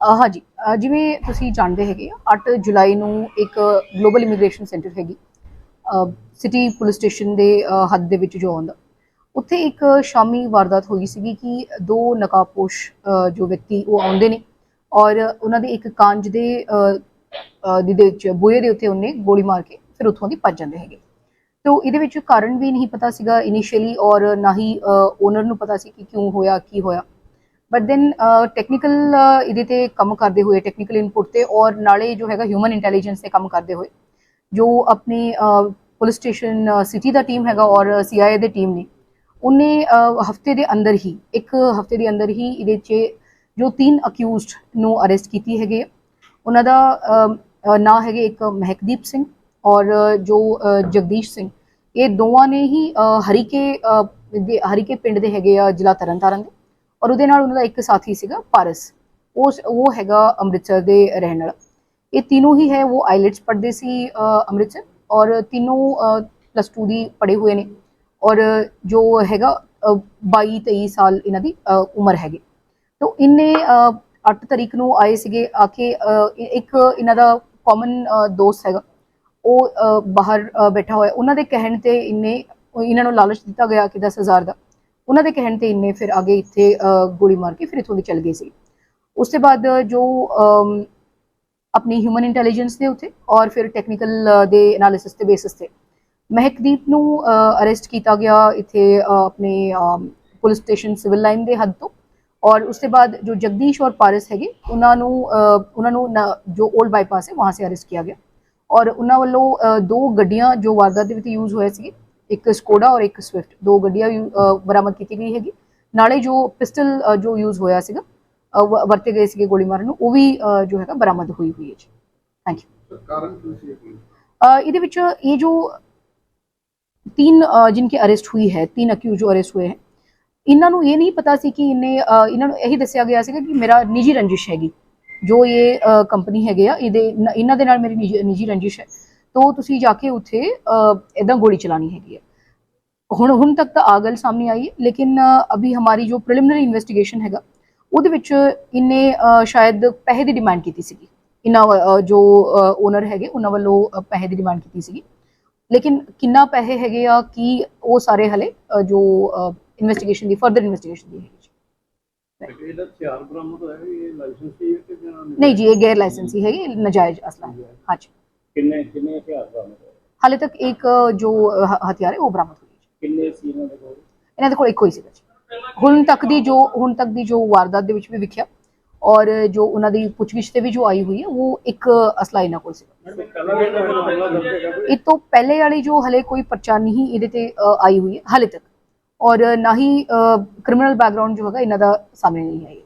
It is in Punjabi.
ਅਹ ਹਾਂਜੀ ਅਹ ਜਿਵੇਂ ਤੁਸੀਂ ਜਾਣਦੇ ਹੈਗੇ ਆ, 8 ਜੁਲਾਈ ਨੂੰ ਇੱਕ ਗਲੋਬਲ ਇਮੀਗ੍ਰੇਸ਼ਨ ਸੈਂਟਰ ਹੈਗੀ। ਸਿਟੀ ਪੁਲਿਸ ਸਟੇਸ਼ਨ ਦੇ ਅਹ, ਹੱਦ ਦੇ ਵਿੱਚ ਜੋ ਆਉਂਦਾ। ਉੱਥੇ ਇੱਕ ਸ਼ਾਮੀ ਵਾਰਦਾਤ ਹੋਈ ਸੀਗੀ ਕਿ ਦੋ ਨਕਾਬਪੋਸ਼ ਅਹ, ਜੋ ਵਿਅਕਤੀ ਉਹ ਆਉਂਦੇ ਨੇ ਔਰ ਉਹਨਾਂ ਦੇ ਇੱਕ ਕਾਂਜ ਦੇ ਅਹ, ਅਹ, ਦੇ ਵਿੱਚ ਬੂਹੇ ਦੇ ਉੱਤੇ ਉਹਨੇ ਗੋਲੀ ਮਾਰ ਕੇ ਫਿਰ ਉੱਥੋਂ ਦੀ ਭੱਜ ਜਾਂਦੇ ਹੈਗੇ। ਤੋ ਇਹਦੇ ਵਿੱਚ ਕਾਰਨ ਵੀ ਨਹੀਂ ਪਤਾ ਸੀਗਾ ਇਨੀਸ਼ੀਅਲੀ ਔਰ ਨਾ ਹੀ ਓਨਰ ਨੂੰ ਪਤਾ ਸੀ ਕਿ ਕਿਉਂ ਹੋਇਆ ਕੀ ਹੋਇਆ। ਬਟ ਦੈਨ ਟੈਕਨੀਕਲ ਇਹਦੇ ਤੇ ਕੰਮ ਕਰਦੇ ਹੋਏ ਟੈਕਨੀਕਲ ਇਨਪੁਟ ਤੇ ਔਰ ਨਾਲੇ ਜੋ ਹੈਗਾ ਹਿਊਮਨ ਇੰਟੈਲੀਜੈਂਸ ਤੇ ਕੰਮ ਕਰਦੇ ਹੋਏ, ਜੋ ਆਪਣੀ ਪੁਲਿਸ ਸਟੇਸ਼ਨ ਸਿਟੀ ਦਾ ਟੀਮ ਹੈਗਾ ਔਰ ਸੀਆਈਏ ਦੇ ਟੀਮ ਨੇ, ਉਹਨੇ ਹਫ਼ਤੇ ਦੇ ਅੰਦਰ ਹੀ, ਇੱਕ ਹਫ਼ਤੇ ਦੇ ਅੰਦਰ ਹੀ ਇਹਦੇ 'ਚ ਜੋ ਤਿੰਨ ਅਕਿਊਜ਼ਡ ਨੂੰ ਅਰੈਸਟ ਕੀਤੀ ਹੈਗੇ ਆ। ਉਹਨਾਂ ਦਾ ਨਾਂ ਹੈਗੇ ਇੱਕ ਮਹਿਕਦੀਪ ਸਿੰਘ ਔਰ ਜੋ ਜਗਦੀਸ਼ ਸਿੰਘ, ਇਹ ਦੋਵਾਂ ਨੇ ਹੀ ਹਰੀਕੇ ਹਰੀਕੇ ਪਿੰਡ ਦੇ ਹੈਗੇ ਆ, ਜ਼ਿਲ੍ਹਾ ਤਰਨਤਾਰਨ ਦੇ ਔਰ ਉਹਦੇ ਨਾਲ ਉਹਨਾਂ ਦਾ ਇੱਕ ਸਾਥੀ ਸੀਗਾ ਪਾਰਸ। ਉਹ ਉਹ ਹੈਗਾ ਅੰਮ੍ਰਿਤਸਰ ਦੇ ਰਹਿਣ ਵਾਲਾ। ਇਹ ਤਿੰਨੋਂ ਹੀ ਹੈ ਉਹ ਆਈਲੈਟਸ ਪੜ੍ਹਦੇ ਸੀ ਅੰਮ੍ਰਿਤਸਰ। ਔਰ ਤਿੰਨੋਂ ਪਲੱਸ 2 ਦੀ ਪੜ੍ਹੇ ਹੋਏ ਨੇ। ਔਰ ਜੋ ਹੈਗਾ ਅਹ, 22 23 ਸਾਲ ਇਹਨਾਂ ਦੀ ਉਮਰ ਹੈਗੀ। ਤੋ ਇਹਨੇ 8 ਤਰੀਕ ਨੂੰ ਆਏ ਸੀਗੇ ਆ ਕੇ ਇੱਕ ਇਹਨਾਂ ਦਾ ਕਾਮਨ ਦੋਸਤ ਹੈਗਾ। ਉਹ ਬਾਹਰ ਬੈਠਾ ਹੋਇਆ। ਉਹਨਾਂ ਦੇ ਕਹਿਣ ਤੇ ਇਹਨੇ ਇਹਨਾਂ ਨੂੰ ਲਾਲਚ ਦਿੱਤਾ ਗਿਆ ਕਿ 10000 ਦਾ। ਉਹਨਾਂ ਦੇ ਕਹਿਣ ਤੇ ਇੰਨੇ ਫਿਰ ਅੱਗੇ ਇੱਥੇ ਗੋਲੀ ਮਾਰ ਕੇ ਫਿਰ ਇੱਥੋਂ ਦੀ ਚਲ ਗਏ ਸੀ। ਉਸ ਤੋਂ ਬਾਅਦ ਜੋ ਆਪਣੀ ਹਿਊਮਨ ਇੰਟੈਲੀਜੈਂਸ ਦੇ ਉੱਤੇ ਔਰ ਫਿਰ ਟੈਕਨੀਕਲ ਦੇ ਐਨਾਲਿਸਿਸ ਦੇ ਬੇਸਿਸ ਤੇ ਮਹਿਕਦੀਪ ਨੂੰ ਅਰੈਸਟ ਕੀਤਾ ਗਿਆ ਇੱਥੇ ਆਪਣੇ ਪੁਲਿਸ ਸਟੇਸ਼ਨ ਸਿਵਲ ਲਾਈਨ ਦੇ ਹੱਦ ਤੋਂ। ਔਰ ਉਸ ਤੋਂ ਬਾਅਦ ਜੋ ਜਗਦੀਸ਼ ਔਰ ਪਾਰਸ ਹੈਗੇ, ਉਹਨਾਂ ਨੂੰ ਉਹਨਾਂ ਨੂੰ ਜੋ 올ਡ ਬਾਈਪਾਸ ਹੈ, ਵਹਾਂ ਸੇ ਅਰੈਸਟ ਕੀਤਾ ਗਿਆ। ਔਰ ਉਹਨਾਂ ਵੱਲੋਂ ਦੋ ਗੱਡੀਆਂ ਜੋ ਵਾਰਦਾਤ ਦੇ ਵਿੱਚ ਯੂਜ਼ ਹੋਏ ਸੀ ਇੱਕ ਸਕੋਡਾ ਔਰ ਇੱਕ ਸਵਿਫਟ ਦੋ ਗੱਡੀਆਂ ਯੂ- ਅ, ਬਰਾਮਦ ਕੀਤੀ ਗਈ ਹੈਗੀ ਨਾਲੇ ਜੋ ਪਿਸਟਲ ਜੋ ਯੂਜ਼ ਹੋਇਆ ਸੀਗਾ ਅ, ਵ- ਵਰਤੇ ਗਏ ਸੀਗੇ ਗੋਲੀ ਮਾਰਨ ਨੂੰ ਉਹ ਵੀ ਅ, ਜੋ ਹੈਗਾ ਬਰਾਮਦ ਹੋਈ ਹੋਈ ਹੈ ਜੀ ਥੈਂਕ ਯੂ ਕਾਰਨ ਕੀ ਸੀ ਇਹ? अ, ਇਹਦੇ ਵਿੱਚ ਇਹ ਜੋ तीन अ, जिनकी अरेस्ट हुई है तीन अक्यूज जो अरेस्ट हुए हैं ਇਹਨਾਂ ਨੂੰ ਇਹ ਨਹੀਂ ਪਤਾ ਸੀ ਕਿ ਇਹਨੇ ਅ, ਇਹਨਾਂ ਨੂੰ ਇਹੀ ਦੱਸਿਆ ਗਿਆ ਸੀਗਾ ਕਿ ਮੇਰਾ ਨਿੱਜੀ ਰੰਜਿਸ਼ ਹੈਗੀ ਜੋ ਇਹ ਕੰਪਨੀ ਹੈਗੇ ਆ ਇਹਦੇ ਨ- ਇਹਨਾਂ ਦੇ ਨਾਲ ਮੇਰੀ ਨਿੱਜੀ- ਨਿੱਜੀ ਰੰਜਿਸ਼ ਹੈ ਤੋ ਤੁਸੀਂ ਜਾ ਕੇ ਉੱਥੇ ਇਦਾਂ ਗੋਲੀ ਚਲਾਣੀ ਹੈਗੀ ਹੈ ਹੁਣ ਹੁਣ ਤੱਕ ਤਾਂ ਆ ਗੱਲ ਸਾਹਮਣੇ ਆਈ ਹੈ ਲੇਕਿਨ ਅਭੀ ਹਮਾਰੀ ਜੋ ਪ੍ਰੀਲਿਮਿਨਰੀ ਇਨਵੈਸਟੀਗੇਸ਼ਨ ਹੈਗਾ ਉਹਦੇ ਵਿੱਚ ਇਹਨੇ ਸ਼ਾਇਦ ਪੈਸੇ ਦੀ ਡਿਮਾਂਡ ਕੀਤੀ ਸੀਗੀ। ਇਹਨਾਂ ਜੋ ਓਨਰ ਹੈਗੇ ਉਹਨਾਂ ਵੱਲੋਂ ਪੈਸੇ ਦੀ ਡਿਮਾਂਡ ਕੀਤੀ ਸੀਗੀ। ਲੇਕਿਨ ਕਿੰਨਾ ਪੈਸੇ ਹੈਗੇ ਆ ਕੀ ਉਹ ਸਾਰੇ ਹਲੇ ਜੋ ਇਨਵੈਸਟੀਗੇਸ਼ਨ ਦੀ ਫਰਦਰ ਇਨਵੈਸਟੀਗੇਸ਼ਨ ਦੀ ਹੈ ਤੇ ਇਹਦਾ ਹਥਿਆਰ ਬਰਾਮਦ ਹੋਇਆ ਵੀ ਇਹ ਲਾਇਸੈਂਸ ਹੀ ਹੈ ਕਿ ਜਾਂ ਨਹੀਂ? ਜੀ ਇਹ ਗੈਰ ਲਾਇਸੈਂਸੀ ਹੈਗੀ ਇਹ ਨਾਜਾਇਜ਼ ਅਸਲਾ। ਹਾਂਜੀ। ਕਿੰਨੇ ਕਿੰਨੇ ਹਥਿਆਰ ਬਰਾਮਦ ਹਾਲੇ ਤੱਕ ਇੱਕ ਜੋ ਹਥਿਆਰ ਹੈ ਉਹ ਬਰਾਮਦ ਕਿੰਨੇ ਸੀ ਇਹਨਾਂ ਦੇ ਕੋਲ? ਇਹਨਾਂ ਦੇ ਕੋਲ ਇੱਕੋ ਹੀ ਸੀਗਾ ਜੀ ਹੁਣ ਤੱਕ ਦੀ ਜੋ ਹੁਣ ਤੱਕ ਦੀ ਜੋ ਵਾਰਦਾਤ ਦੇ ਵਿੱਚ ਵੀ ਵਿਖਿਆ ਔਰ ਜੋ ਉਹਨਾਂ ਦੀ ਪੁੱਛਗਿੱਛ ਤੇ ਵੀ ਜੋ ਆਈ ਹੋਈ ਹੈ ਉਹ ਇੱਕ ਅਸਲਾ ਇਹਨਾਂ ਕੋਲ ਸੀਗਾ? ਇਹ ਤੋਂ ਪਹਿਲੇ ਵਾਲੀ ਜੋ ਹਲੇ ਕੋਈ ਪਰਚਾ ਨਹੀਂ ਇਹਦੇ ਤੇ ਆਈ ਹੋਈ ਹੈ ਹਲੇ ਤੱਕ। ਔਰ ਨਾ ਹੀ ਕ੍ਰਿਮੀਨਲ ਬੈਕਗ੍ਰਾਉਂਡ ਜੋ ਹੈਗਾ ਇਹਨਾਂ ਦਾ ਸਾਹਮਣੇ ਨਹੀਂ ਆਈ